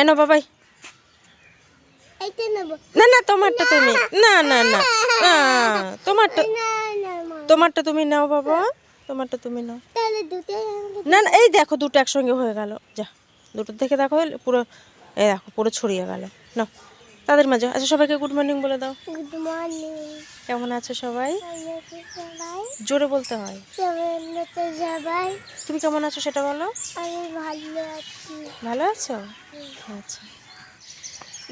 এনো বাবাই। না না তোমারটা তুমি। না না না। তোমারটা তোমারটা তুমি নাও বাবা। তোমারটা তুমি নাও। না না এই দেখো দুটো একসঙ্গে হয়ে গেল। যা দুটো থেকে দেখো পুরো এই দেখো পুরো ছড়িয়ে গেল। না তাদের মাঝে। আচ্ছা সবাইকে গুড মর্নিং বলে দাও। গুড মর্নিং কেমন আছো সবাই? জোরে বলতে হয়। সবাই? তুমি কেমন আছো সেটা বলো। আমি ভালো আছি। ভালো আছো? আচ্ছা।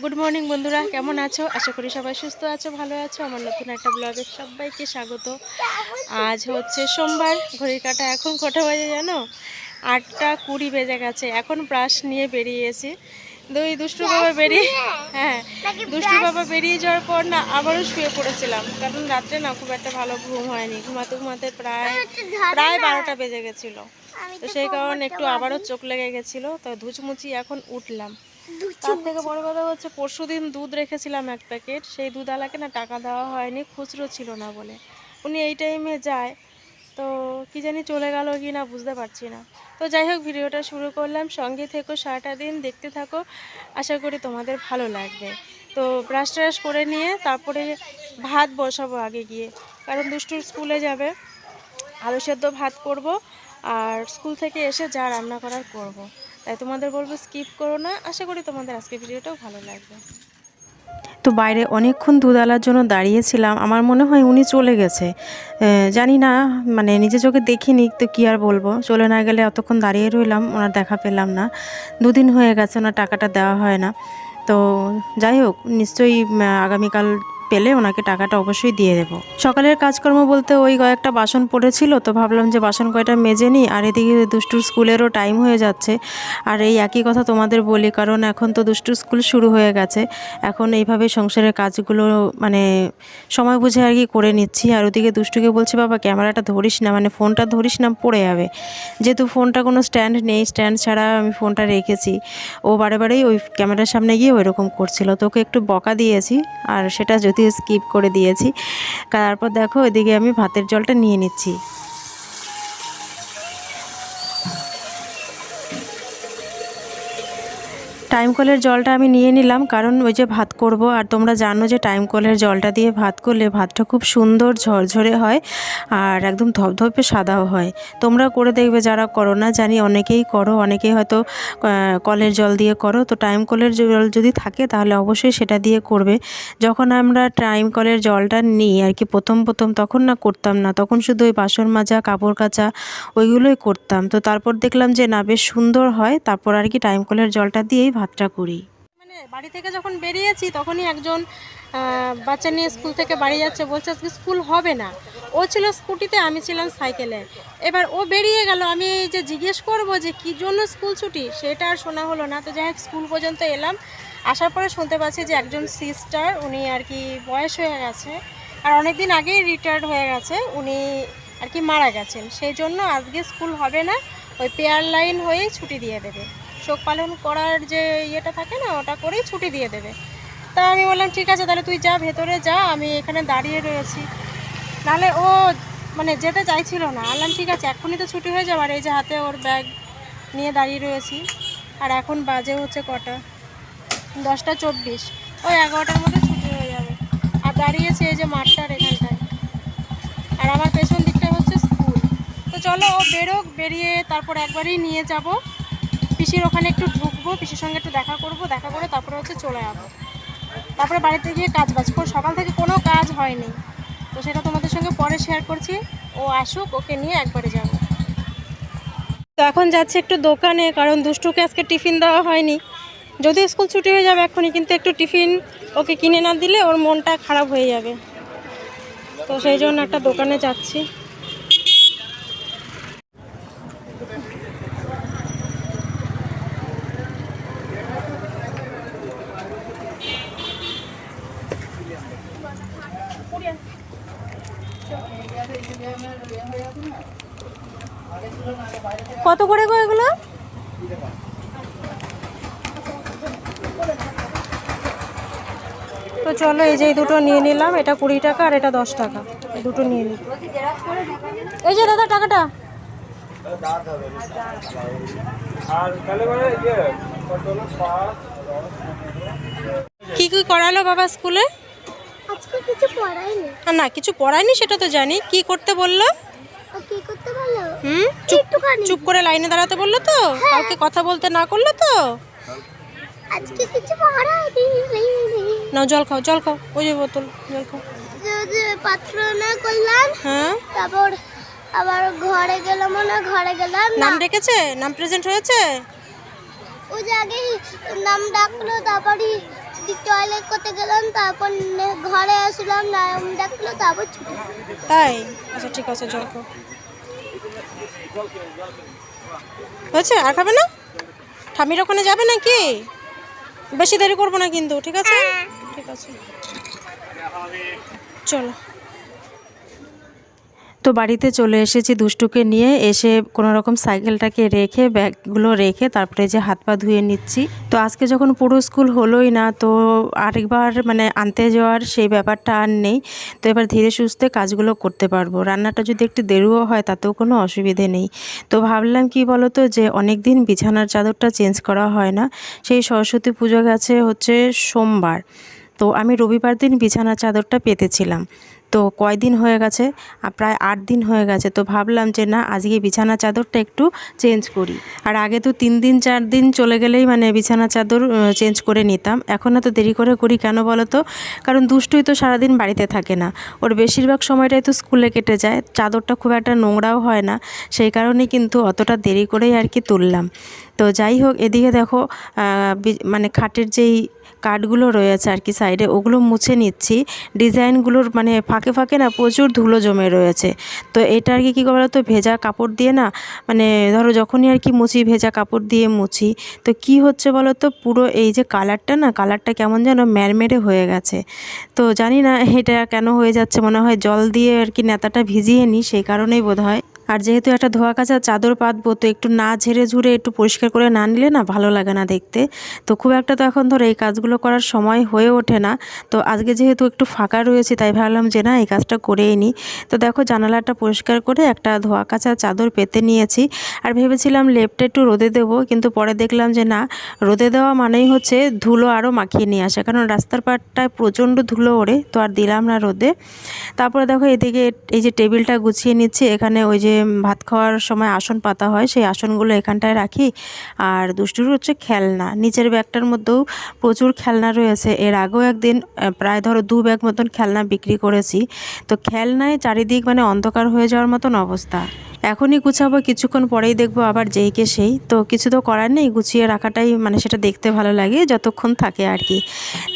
গুড মর্নিং বন্ধুরা কেমন আছো? আশা করি সবাই সুস্থ আছো ভালো আছো। আমার নতুন একটা ব্লগে সবাইকে স্বাগত। আজ হচ্ছে সোমবার ঘড়ির কাটা এখন কটা বাজে জানো? আটটা কুড়ি বেজে গেছে। এখন ব্রাশ নিয়ে বেরিয়েছি দুই দুষ্টু বাবা বেরিয়ে হ্যাঁ দুষ্টু বাবা বেরিয়ে যাওয়ার পর না আবারও শুয়ে পড়েছিলাম। কারণ রাত্রে না খুব একটা ভালো ঘুম হয়নি। ঘুমাতে ঘুমাতে প্রায় প্রায় বারোটা বেজে গেছিল। তো সেই কারণে একটু আবারও চোখ লেগে গেছিল। তো ধুচমুচি এখন উঠলাম। তার থেকে বড় কথা হচ্ছে পরশু দিন দুধ রেখেছিলাম এক প্যাকেট। সেই দুধ আলাকে না টাকা দেওয়া হয়নি খুচরো ছিল না বলে। উনি এই টাইমে যায়। তো কি জানি চলে গেল কি না বুঝতে পারছি না। তো যাই হোক, ভিডিওটা শুরু করলাম। সঙ্গে থেকো, সারাটা দিন দেখতে থাকো। আশা করি তোমাদের ভালো লাগবে। তো ব্রাশ ট্রাশ করে নিয়ে তারপরে ভাত বসাবো আগে গিয়ে। কারণ দুষ্টুর স্কুলে যাবে। আলু সেদ্ধ ভাত করব। আর স্কুল থেকে এসে যা রান্না করার করব। তাই তোমাদের বলব স্কিপ করো না। আশা করি তোমাদের আজকে ভিডিওটাও ভালো লাগবে। তো বাইরে অনেকক্ষণ দুধ আলার জন্য দাঁড়িয়েছিলাম। আমার মনে হয় উনি চলে গেছে। জানি না মানে নিজে চোখে দেখিনি, তো কী আর বলব? চলে না গেলে অতক্ষণ দাঁড়িয়ে রইলাম, ওনার দেখা পেলাম না। দুদিন হয়ে গেছে, ওনার টাকাটা দেওয়া হয় না। তো যাই হোক, নিশ্চয়ই আগামীকাল পেলে ওনাকে টাকাটা অবশ্যই দিয়ে দেব। সকালের কাজকর্ম বলতে ওই কয়েকটা বাসন পড়েছিল, তো ভাবলাম যে বাসন কয়টা মেজে নিই, আর এদিকে দুষ্টুর স্কুলেরও টাইম হয়ে যাচ্ছে। আর এই একই কথা তোমাদের বলি, কারণ এখন তো দুষ্টু স্কুল শুরু হয়ে গেছে। এখন এইভাবে সংসারের কাজগুলো মানে সময় বুঝে আর কি করে নিচ্ছি। আর ওদিকে দুষ্টুকে বলছি, বাবা, ক্যামেরাটা ধরিস না মানে ফোনটা ধরিস না, পড়ে যাবে। যেহেতু ফোনটা কোনো স্ট্যান্ড নেই স্ট্যান্ড ছাড়া আমি ফোনটা রেখেছি। ও বারে বারেই ওই ক্যামেরার সামনে গিয়ে ওই রকম করছিল তোকে একটু বকা দিয়েছি, আর সেটা যদিও স্কিপ করে দিয়েছি। তারপর দেখো ওইদিকে আমি ভাতের জলটা নিয়ে নিচ্ছি। টাইম কলের জলটা আমি নিয়ে নিলাম, কারণ ওই যে ভাত করব, আর তোমরা জানো যে টাইম কলের জলটা দিয়ে ভাত করলে ভাতটা খুব সুন্দর ঝরঝরে হয়, আর একদম ধপধপে সাদাও হয়। তোমরা করে দেখবে যারা করো না, জানি অনেকেই করো, অনেকেই হয়তো কলের জল দিয়ে করো, তো টাইম কলের জল যদি থাকে, তাহলে অবশ্যই সেটা দিয়ে করবে। যখন আমরা টাইম কলের জলটা নিই, আর কি প্রথম প্রথম তখন না করতাম না, তখন শুধু ওই বাসন মাজা, কাপড় কাচা, ওইগুলোই করতাম। তো তারপর দেখলাম যে না, বেশ সুন্দর হয়, তারপর আর কি টাইম কলের জলটা দিয়েই ভাতটা করি। মানে বাড়ি থেকে যখন বেরিয়েছি, তখনই একজন বাচ্চা নিয়ে স্কুল থেকে বাড়ি যাচ্ছে, বলছে আজকে স্কুল হবে না। ও ছিল স্কুটিতে, আমি ছিলাম সাইকেলে। এবার ও বেরিয়ে গেল, আমি যে জিজ্ঞেস করব যে, কি জন্য স্কুল ছুটি? সেটা আর শোনা হলো না। তো যাই হোক, স্কুল পর্যন্ত এলাম। আসার পরে শুনতে পাচ্ছি যে একজন সিস্টার উনি আর কি বয়স হয়ে গেছে। আর অনেক দিন আগেই রিটায়ার্ড হয়ে গেছে, উনি আর কি মারা গেছেন। সেই জন্য আজকে স্কুল হবে না, ওই পেয়ার লাইন হয়েই ছুটি দিয়ে দেবে। শোক পালন করার যে ইয়েটা থাকে না, ওটা করেই ছুটি দিয়ে দেবে। তা আমি বললাম, ঠিক আছে, তাহলে তুই যা, ভেতরে যা, আমি এখানে দাঁড়িয়ে রয়েছি। নাহলে ও মানে যেতে চাইছিল না। বললাম, ঠিক আছে, এখনই তো ছুটি হয়ে যাবে। আর এই যে হাতে ওর ব্যাগ নিয়ে দাঁড়িয়ে রয়েছি। আর এখন বাজে হচ্ছে কটা? দশটা চব্বিশ। ওই এগারোটার মধ্যে ছুটি হয়ে যাবে। আর দাঁড়িয়েছে এই যে মাঠটার এখানটায়। আর আমার পেছন দিকটা হচ্ছে স্কুল। তো চলো ও বেরোক, বেরিয়ে তারপর একবারই নিয়ে যাব। পিসির ওখানে একটু ঢুকবো, পিসির সঙ্গে একটু দেখা করব, দেখা করে তারপরে হচ্ছে চলে যাব। তারপরে বাড়িতে গিয়ে কাজ বাজ করব। সকাল থেকে কোনো কাজ হয়নি। তো সেটা তোমাদের সঙ্গে পরে শেয়ার করছি। ও আসুক, ওকে নিয়ে একবারে যাব। তো এখন যাচ্ছে একটু দোকানে, কারণ দুষ্টুকে আজকে টিফিন দেওয়া হয়নি। যদি স্কুল ছুটি হয়ে যাবে এখনই, কিন্তু একটু টিফিন ওকে কিনে না দিলে ওর মনটা খারাপ হয়ে যাবে। তো সেই জন্য একটা দোকানে যাচ্ছি। তো চলো এই যে দুটো নিয়ে নিলাম এটা কুড়ি টাকা আর এটা দশ টাকা। এই দুটো নিয়ে নিই এই যে দাদা টাকাটা। কি কি করালো বাবা স্কুলে? আজকে কিছু পড়াইনি। না কিছু পড়ায়নি সেটা তো জানি। কি করতে বলল? কি করতে বলো হুম? চুপ চুপ করে লাইনে দাঁড়াতে বলল তো? কাউকে কথা বলতে না করল তো? আজকে কিছু পড়াইনি নাও জল খাও জল খাও ওই যে বোতল জল খাও। প্রার্থনা করলাম হ্যাঁ? তারপর আবার ঘরে গেলাম না ঘরে গেলাম নাম ডেকেছে নাম প্রেজেন্ট হয়েছে? ওই যে আগে নাম ডাকলো তারপরে টয়লেট করতে গেলাম তারপর ঘরে আসলাম নাম ডাকলো তারপর ছুটি। তাই? আচ্ছা ঠিক আছে জল খাও। হয়েছে? আর খাবে না? ঠামির ওখানে যাবে নাকি? বেশি দেরি করব না কিন্তু ঠিক আছে? ঠিক আছে। চলো। তো বাড়িতে চলে এসেছি দুষ্টুকে নিয়ে। এসে কোনো রকম সাইকেলটাকে রেখে, ব্যাগগুলো রেখে তারপরে যে হাত পা ধুয়ে নিচ্ছি। তো আজকে যখন পুরো স্কুল হলোই না, তো আরেকবার মানে আনতে যাওয়ার সেই ব্যাপারটা আর নেই। তো এবার ধীরে সুস্থে কাজগুলো করতে পারব। রান্নাটা যদি একটু দেরিও হয়, তাতেও কোনো অসুবিধে নেই। তো ভাবলাম কি বলো তো যে অনেক দিন বিছানার চাদরটা চেঞ্জ করা হয় না। সেই সরস্বতী পুজো গেছে হচ্ছে সোমবার। তো আমি রবিবার দিন বিছানার চাদরটা পেতেছিলাম। তো কয়দিন হয়ে গেছে? প্রায় আট দিন হয়ে গেছে। তো ভাবলাম যে না, আজকে বিছানা চাদরটা একটু চেঞ্জ করি। আর আগে তো তিন দিন, চার দিন চলে গেলেই মানে বিছানা চাদর চেঞ্জ করে নিতাম। এখন এত দেরি করে করি কেন বলো তো? কারণ দুষ্টুই তো সারাদিন বাড়িতে থাকে না। ওর বেশিরভাগ সময়টাই তো স্কুলে কেটে যায়। চাদরটা খুব একটা নোংরাও হয় না। সেই কারণে কিন্তু অতটা দেরি করেই আর কি তুললাম। তো যাই হোক, এদিকে দেখো মানে খাটের যেই কাঠগুলো রয়েছে আর কি সাইডে ওগুলো মুছে নিচ্ছি। ডিজাইনগুলোর মানে ফাঁকে ফাঁকে না প্রচুর ধুলো জমে রয়েছে। তো এটা আর কি, কী বলো তো, ভেজা কাপড় দিয়ে না মানে ধরো যখনই আর কি মুছি ভেজা কাপড় দিয়ে মুছি, তো কি হচ্ছে বলো তো, পুরো এই যে কালারটা না কালারটা কেমন যেন ম্যারমেরে হয়ে গেছে। তো জানি না এটা কেন হয়ে যাচ্ছে, মনে হয় জল দিয়ে আর কি নেতাটা ভিজিয়ে নিই সেই কারণেই বোধ হয় আর যেহেতু একটা ধোয়া কাচা চাদর পাতবো, তো একটু না ঝেড়ে ঝুড়ে একটু পরিষ্কার করে না নিলে না ভালো লাগে না দেখতে। তো খুব একটা তো এখন ধরো এই কাজগুলো করার সময় হয়ে ওঠে না। তো আজকে যেহেতু একটু ফাঁকা রয়েছে, তাই ভাবলাম যে না, এই কাজটা করেই নিই। তো দেখো জানালাটা পরিষ্কার করে একটা ধোয়া কাচা চাদর পেতে নিয়েছি। আর ভেবেছিলাম লেপটা একটু রোদে দেবো, কিন্তু পরে দেখলাম যে না, রোদে দেওয়া মানেই হচ্ছে ধুলো আরও মাখিয়ে নিয়ে আসে। কারণ রাস্তার পাটটায় প্রচণ্ড ধুলো ওড়ে, তো আর দিলাম না রোদে। তারপরে দেখো এদিকে এই যে টেবিলটা গুছিয়ে নিচ্ছি, এখানে ওই যে ভাত খাওয়ার সময় আসন পাতা হয়, সেই আসনগুলো এখানটায় রাখি। আর দুষ্টুর হচ্ছে খেলনা। নিচের ব্যাগটার মধ্যেও প্রচুর খেলনা রয়েছে। এর আগেও একদিন প্রায় ধরো দু ব্যাগ মতন খেলনা বিক্রি করেছি। তো খেলনায় চারিদিক মানে অন্ধকার হয়ে যাওয়ার মতন অবস্থা। এখনই গুছাবো, কিছুক্ষণ পরেই দেখব আবার যেইকে সেই। তো কিছু তো করার নেই, গুছিয়ে রাখাটাই মানে সেটা দেখতে ভালো লাগে, যতক্ষণ থাকে আর কি।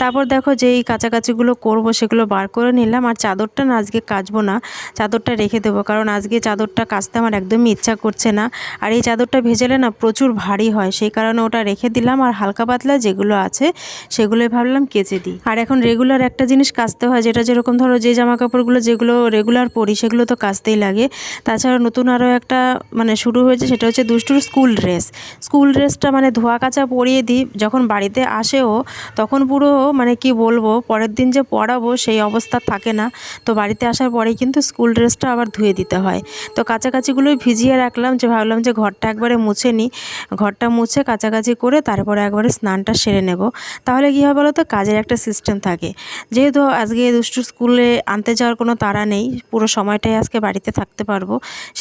তারপর দেখো যেই কাছাকাছিগুলো করব সেগুলো বার করে নিলাম, আর চাদরটা না আজকে কাচবো না, চাদরটা রেখে দেবো, কারণ আজকে চাদরটা কাচতে আমার একদমই ইচ্ছা করছে না। আর এই চাদরটা ভেজালে না প্রচুর ভারী হয়, সেই কারণে ওটা রেখে দিলাম, আর হালকা পাতলা যেগুলো আছে সেগুলোই ভাবলাম কেচে দিই। আর এখন রেগুলার একটা জিনিস কাচতে হয়, যেটা যেরকম ধরো যে জামা কাপড়গুলো যেগুলো রেগুলার পরি সেগুলো তো কাচতেই লাগে। তাছাড়া নতুন আরও একটা মানে শুরু হয়েছে, সেটা হচ্ছে দুষ্টুর স্কুল ড্রেস। স্কুল ড্রেসটা মানে ধোয়া কাচা পরিয়ে দিই, যখন বাড়িতে আসেও তখন পুরো মানে কি বলব, পরের দিন যে পড়াবো সেই অবস্থা থাকে না। তো বাড়িতে আসার পরেই কিন্তু স্কুল ড্রেসটা আবার ধুয়ে দিতে হয়। তো কাছাকাছিগুলোই ভিজিয়ে রাখলাম, যে ভাবলাম যে ঘরটা একবারে মুছে নিই। ঘরটা মুছে কাছাকাছি করে তারপরে একবারে স্নানটা সেরে নেব। তাহলে কী হবে বলো তো কাজের একটা সিস্টেম থাকে। যেহেতু আজকে দুষ্টু স্কুলে আনতে যাওয়ার কোনো তাড়া নেই, পুরো সময়টাই আজকে বাড়িতে থাকতে পারব।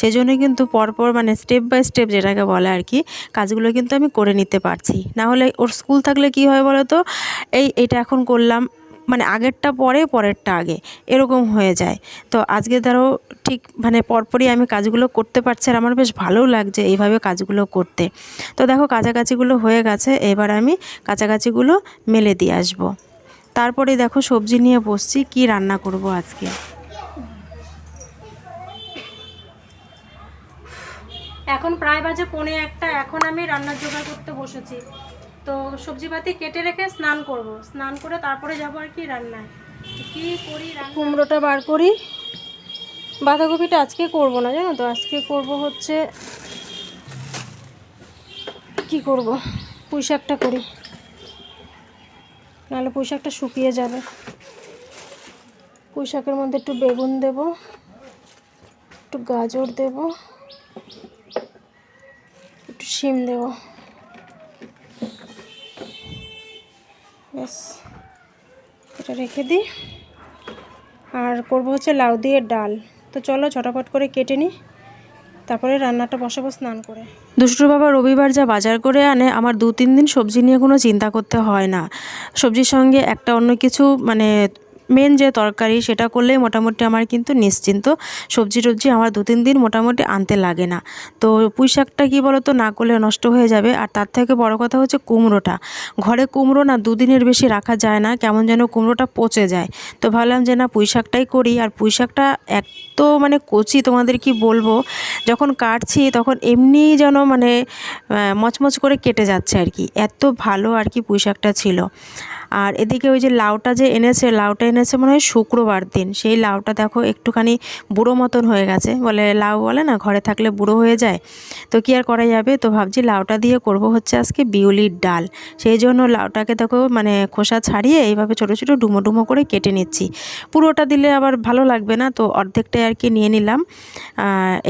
সেই জন্যই কিন্তু পরপর মানে স্টেপ বাই স্টেপ যেটাকে বলে আর কি, কাজগুলো কিন্তু আমি করে নিতে পারছি। না হলে ওর স্কুল থাকলে কি হয় বলো তো এই এটা এখন করলাম মানে আগেরটা পরে, পরেরটা আগে। এরকম হয়ে যায়। তো আজকে ধরো ঠিক মানে পরপরই আমি কাজগুলো করতে পারছি আর আমার বেশ ভালোও লাগছে এইভাবে কাজগুলো করতে। তো দেখো কাছাকাছিগুলো হয়ে গেছে, এবার আমি কাছাকাছিগুলো মেলে দিয়ে আসব। তারপরে দেখো সবজি নিয়ে বসছি, কি রান্না করব আজকে? এখন প্রায় বাজে পৌনে একটা, এখন আমি রান্নার জোগাড় করতে বসেছি। তো সবজিপাতি কেটে রেখে স্নান করব। স্নান করে তারপরে যাব আর কি রান্নায়। কি করি কুমড়োটা বার করি। বাঁধাকপিটা আজকে করব না, জানো তো? আজকে করব হচ্ছে কি করব? পুঁই শাকটা করি। নাহলে পুঁই শাকটা শুকিয়ে যাবে। পুঁই শাকের মধ্যে একটু বেগুন দেব, একটু গাজর দেব। শিম দেব। ব্যাস, এটা রেখে দিই। আর করব হচ্ছে লাউ দিয়ে ডাল। তো চলো ঝটাপট করে কেটে নিই। তারপরে রান্নাটা বসাবো স্নান করে। দুষ্টুর বাবা রবিবার যা বাজার করে আনে, আমার দু তিন দিন সবজি নিয়ে কোনো চিন্তা করতে হয় না। সবজির সঙ্গে একটা অন্য কিছু মানে মেন যে তরকারি সেটা করলেই মোটামুটি আমার কিন্তু নিশ্চিন্ত। সবজি টবজি আমার দু তিন দিন মোটামুটি আনতে লাগে না। তো পুঁই শাকটা কী বলো তো না করলে নষ্ট হয়ে যাবে। আর তার থেকে বড় কথা হচ্ছে কুমড়োটা। ঘরে কুমড়ো না দুদিনের বেশি রাখা যায় না, কেমন যেন কুমড়োটা পচে যায়। তো ভাবলাম যে না, পুঁই শাকটাই করি। আর পুঁই শাকটা এক তো মানে কচি, তোমাদের কি বলব? যখন কাটছি তখন এমনিই যেন মানে মচমচ করে কেটে যাচ্ছে আর কি। এত ভালো আর কি পুঁই শাকটা ছিল। আর এদিকে ওই যে লাউটা যে এনেছে লাউটা এনেছে মনে হয় শুক্রবার দিন। সেই লাউটা দেখো একটুখানি বুড়ো মতন হয়ে গেছে। বলে লাউ বলে না ঘরে থাকলে বুড়ো হয়ে যায়। তো কি আর করা যাবে? তো ভাবছি লাউটা দিয়ে করব হচ্ছে আজকে বিউলির ডাল। সেই জন্য লাউটাকে দেখো মানে খোসা ছাড়িয়ে এইভাবে ছোটো ছোটো ডুমো ডুমো করে কেটে নিচ্ছি। পুরোটা দিলে আবার ভালো লাগবে না তো অর্ধেকটাই আর কি নিয়ে নিলাম।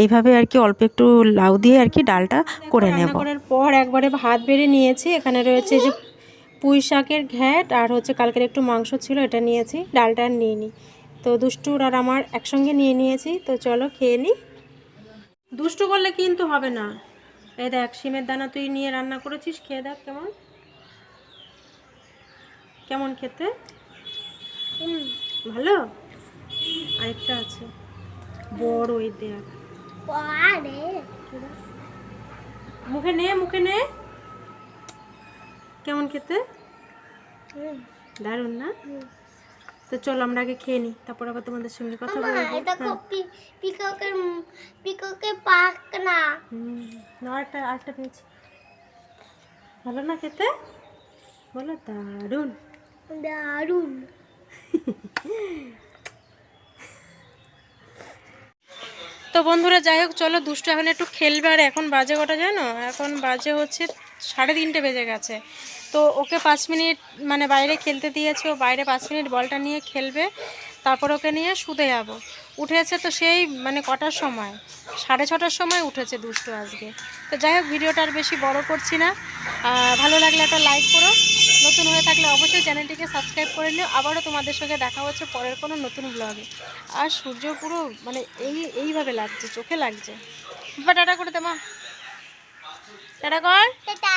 এইভাবে আর কি অল্প একটু লাউ দিয়ে আর কি ডালটা করে নেব। করার পর একবারে ভাত বেড়ে নিয়েছি। এখানে রয়েছে যে পুঁই শাকের ঘ্যাট আর হচ্ছে কালকের একটু মাংস ছিল এটা নিয়েছি। ডালটা আর নিয়ে নিই তো দুষ্টুর আর আমার একসঙ্গে নিয়ে নিয়েছি। তো চলো খেয়ে নিই দুষ্টু করলে কিন্তু হবে না। এই দেখ সিমের দানা তুই নিয়ে রান্না করেছিস খেয়ে দেখ কেমন। কেমন খেতে? ভালো? আরেকটা আছে। বড় ওই দেখ মুখে নে মুখে নে। কেমন খেতে? দারুণ না? তো চলো আমরা আগে খেয়ে নিই তারপর আবার তোমাদের সঙ্গে কথা বলব। এটা হ্যাঁ। কপি পিককের পিককের পাক না হুম আরেকটা পেয়েছি। ভালো না খেতে? বলো দারুণ। দারুণ। তো বন্ধুরা যাই হোক চলো দুষ্টু এখন একটু খেলবে আর এখন বাজে কটা জানো? এখন বাজে হচ্ছে সাড়ে তিনটে বেজে গেছে। তো ওকে পাঁচ মিনিট মানে বাইরে খেলতে দিয়েছে, ও বাইরে পাঁচ মিনিট বলটা নিয়ে খেলবে, তারপর ওকে নিয়ে শুতে যাব। উঠেছে তো সেই মানে কটার সময়? সাড়ে ছটার সময় উঠেছে দুষ্টু আজকে। তো যাই হোক, ভিডিওটা আর বেশি বড় করছি না। ভালো লাগলে একটা লাইক করো। নতুন হয়ে থাকলে অবশ্যই চ্যানেলটিকে সাবস্ক্রাইব করে নিও। আবারও তোমাদের সঙ্গে দেখা হচ্ছে পরের কোনো নতুন ব্লগে আর সূর্য পুরো মানে এই, এইভাবে লাগছে, চোখে লাগছে। বা টাটা করে দে মা। টাটা কর। টাটা।